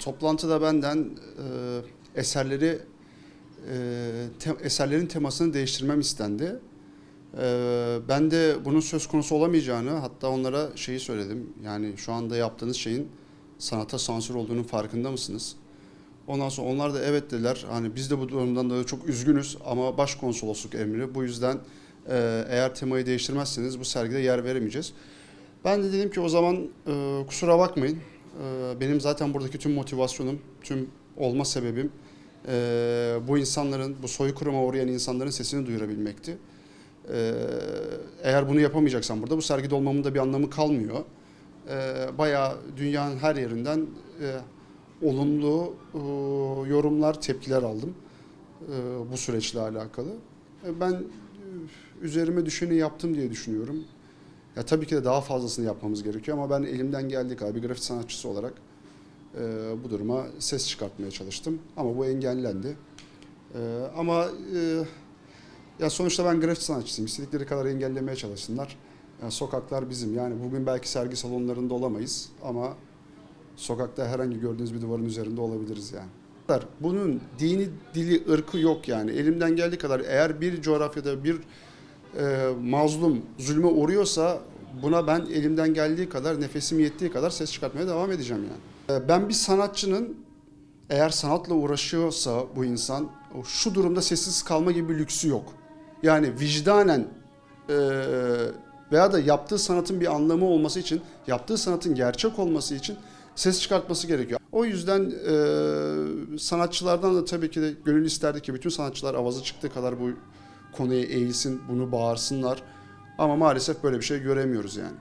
toplantıda benden e, eserleri e, te- eserlerin temasını değiştirmem istendi. E, ben de bunun söz konusu olamayacağını hatta onlara şeyi söyledim. Yani şu anda yaptığınız şeyin sanata sansür olduğunun farkında mısınız? Ondan sonra onlar da evet dediler. Hani biz de bu durumdan dolayı çok üzgünüz ama başkonsolosluk emri. Bu yüzden e, eğer temayı değiştirmezseniz bu sergide yer veremeyeceğiz. Ben de dedim ki o zaman e, kusura bakmayın. E, benim zaten buradaki tüm motivasyonum, tüm olma sebebim e, bu insanların, bu soykırıma uğrayan insanların sesini duyurabilmekti. E, eğer bunu yapamayacaksam burada bu sergide olmamın da bir anlamı kalmıyor. Bayağı dünyanın her yerinden e, olumlu e, yorumlar, tepkiler aldım e, bu süreçle alakalı. Ben üzerime düşeni yaptım diye düşünüyorum. Ya tabii ki de daha fazlasını yapmamız gerekiyor ama ben elimden geldiği kadar bir grafik sanatçısı olarak e, bu duruma ses çıkartmaya çalıştım. Ama bu engellendi. E, ama e, ya sonuçta ben grafik sanatçısıyım. İstedikleri kadar engellemeye çalışsınlar. Yani sokaklar bizim. Yani bugün belki sergi salonlarında olamayız ama sokakta herhangi gördüğünüz bir duvarın üzerinde olabiliriz yani. Bunun dini, dili, ırkı yok yani. Elimden geldiği kadar eğer bir coğrafyada bir e, mazlum zulme uğruyorsa buna ben elimden geldiği kadar, nefesim yettiği kadar ses çıkartmaya devam edeceğim yani. E, ben bir sanatçının eğer sanatla uğraşıyorsa bu insan şu durumda sessiz kalma gibi bir lüksü yok. Yani vicdanen e, veya da yaptığı sanatın bir anlamı olması için, yaptığı sanatın gerçek olması için ses çıkartması gerekiyor. O yüzden e, sanatçılardan da tabii ki de gönül isterdi ki bütün sanatçılar avazı çıktığı kadar bu konuya eğilsin, bunu bağırsınlar. Ama maalesef böyle bir şey göremiyoruz yani.